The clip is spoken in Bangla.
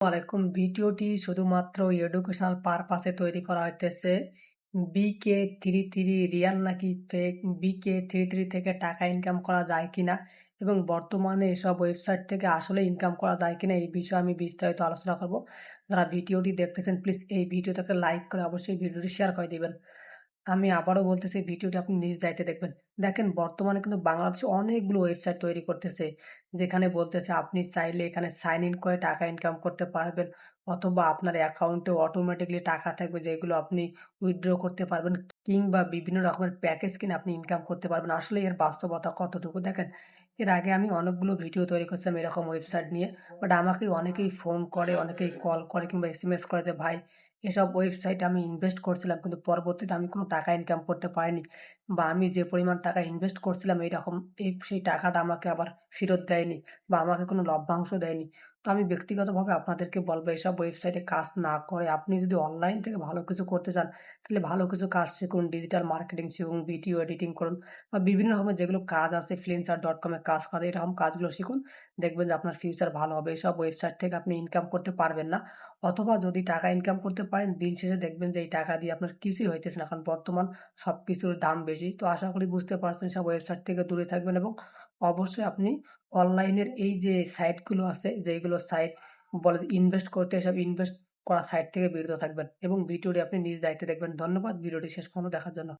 আলাইকুম। ভিডিওটি শুধুমাত্র এডুকেশনাল পারপাসে তৈরি করা হইতেছে। বিকে থ্রি থ্রি রিয়াল নাকি ফেক বিকে থ্রি থ্রি থেকে টাকা ইনকাম করা যায় কিনা? এবং বর্তমানে এসব ওয়েবসাইট থেকে আসলে ইনকাম করা যায় কিনা এই বিষয়ে আমি বিস্তারিত আলোচনা করব। যারা ভিডিওটি দেখতেছেন প্লিজ এই ভিডিওটাকে লাইক করে অবশ্যই ভিডিওটি শেয়ার করে দিবেন। আমি আবারও বলতেছি, ভিডিওটি আপনি নিজ দায়িত্বে দেখবেন। দেখেন, বর্তমানে কিন্তু বাংলাদেশে অনেকগুলো ওয়েবসাইট তৈরি করতেছে, যেখানে বলতেছে আপনি চাইলে এখানে সাইন ইন করে টাকা ইনকাম করতে পারবেন অথবা আপনার অ্যাকাউন্টে অটোমেটিকলি টাকা থাকবে যেগুলো আপনি উইথড্র করতে পারবেন কিংবা বিভিন্ন রকমের প্যাকেজ কিনে আপনি ইনকাম করতে পারবেন। আসলে এর বাস্তবতা কতটুকু? দেখেন, এর আগে আমি অনেকগুলো ভিডিও তৈরি করছিলাম এরকম ওয়েবসাইট নিয়ে বাট আমাকে অনেকেই ফোন করে, অনেকেই কল করে কিংবা এস এম এস করে যে, ভাই এসব ওয়েবসাইটে আমি ইনভেস্ট করছিলাম, কিন্তু পরবর্তীতে আমি কোনো টাকা ইনকাম করতে পারিনি বা আমি যে পরিমাণ টাকা ইনভেস্ট করছিলাম, এইরকম এই সেই টাকাটা আমাকে আবার ফেরত দেয়নি বা আমাকে কোনো লভ্যাংশ দেয়নি। তো আমি ব্যক্তিগতভাবে আপনাদেরকে বলব, এসব ওয়েবসাইটে কাজ না করে আপনি যদি অনলাইন থেকে ভালো কিছু করতে চান, তাহলে ভালো কিছু কাজ শিখুন। ডিজিটাল মার্কেটিং শিখুন ভিডিও এডিটিং করুন বা বিভিন্ন রকমের যেগুলো কাজ আছে ফ্লিন্সার ডট কমে কাজ করে, এরকম কাজগুলো শিখুন। দেখবেন যে আপনার ফিউচার ভালো হবে। এসব ওয়েবসাইট থেকে আপনি ইনকাম করতে পারবেন না। অথবা যদি টাকা ইনকাম করতে পারেন, দিন শেষে দেখবেন যে এই টাকা দিয়ে আপনার কিছুই হইতেছে না। কারণ বর্তমান সব কিছুর দাম বেশি। তো আশা করি বুঝতে পারছেন সব ওয়েবসাইট থেকে দূরে থাকবেন এবং অবশ্যই আপনি অনলাইনের এই যে সাইটগুলো আছে, যেগুলো সাইট বলে ইনভেস্ট করতে, এসব ইনভেস্ট করা সাইট থেকে বিরত থাকবেন এবং ভিডিওটি আপনি নিজ দায়িত্বে দেখবেন। ধন্যবাদ, ভিডিওটি শেষ পর্যন্ত দেখার জন্য।